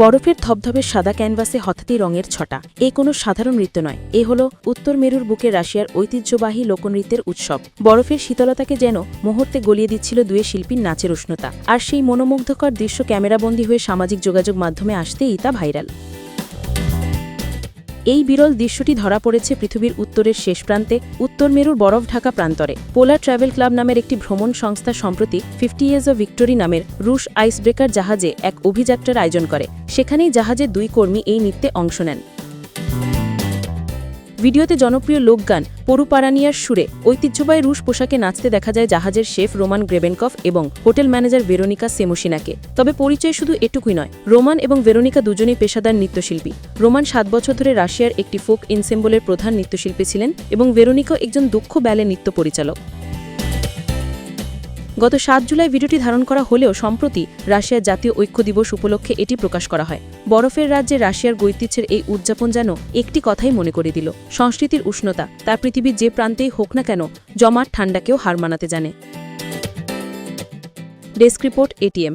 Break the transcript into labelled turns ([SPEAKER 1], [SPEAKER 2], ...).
[SPEAKER 1] বরফের ধবধবে সাদা ক্যানভাসে হঠাৎই রঙের ছটা। এ কোনো সাধারণ নৃত্য নয়। এ হল উত্তর মেরুর বুকে রাশিয়ার ঐতিহ্যবাহী লোকনৃত্যের উৎসব। বরফের শীতলতাকে যেন মুহূর্তে গলিয়ে দিচ্ছিল দুয়ে শিল্পীর নাচের উষ্ণতা। আর সেই মনোমুগ্ধকর দৃশ্য ক্যামেরাবন্দী হয়ে সামাজিক যোগাযোগ মাধ্যমে আসতেই তা ভাইরাল। এই বিরল দৃশ্যটি ধরা পড়েছে পৃথিবীর উত্তরের শেষ প্রান্তে, উত্তর মেরুর বরফ ঢাকা প্রান্তরে। পোলার ট্রাভেল ক্লাব নামের একটি ভ্রমণ সংস্থা সম্প্রতি ফিফটি ইয়ার্স অব ভিক্টোরি নামের রুশ আইসব্রেকার জাহাজে এক অভিযাত্রার আয়োজন করে। সেখানেই জাহাজের দুই কর্মী এই নৃত্যে অংশ নেন। ভিডিওতে জনপ্রিয় লোকগান পরুপারানিয়ার সুরে ঐতিহ্যবাহী রুশ পোশাকে নাচতে দেখা যায় জাহাজের শেফ রোমান গ্রেবেনকফ এবং হোটেল ম্যানেজার ভেরোনিকা সেমোসিনাকে তবে পরিচয় শুধু এটুকুই নয়, রোমান এবং ভেরোনিকা দুজনেই পেশাদার নৃত্যশিল্পী। রোমান সাত বছর ধরে রাশিয়ার একটি ফোক ইনসেম্বলের প্রধান নৃত্যশিল্পী ছিলেন এবং ভেরোনিকাও একজন দক্ষ ব্যালে নৃত্য পরিচালক। গত সাত জুলাই ভিডিওটি ধারণ করা হলেও সম্প্রতি রাশিয়ার জাতীয় ঐক্য দিবস উপলক্ষে এটি প্রকাশ করা হয়। বরফের রাজ্যে রাশিয়ার গৈতিহ্যের এই উদযাপন যেন একটি কথাই মনে করে দিল। সংস্কৃতির উষ্ণতা তা পৃথিবীর যে প্রান্তেই হোক না কেন জমাট ঠান্ডাকেও হার মানাতে জানে। Desk report ATM.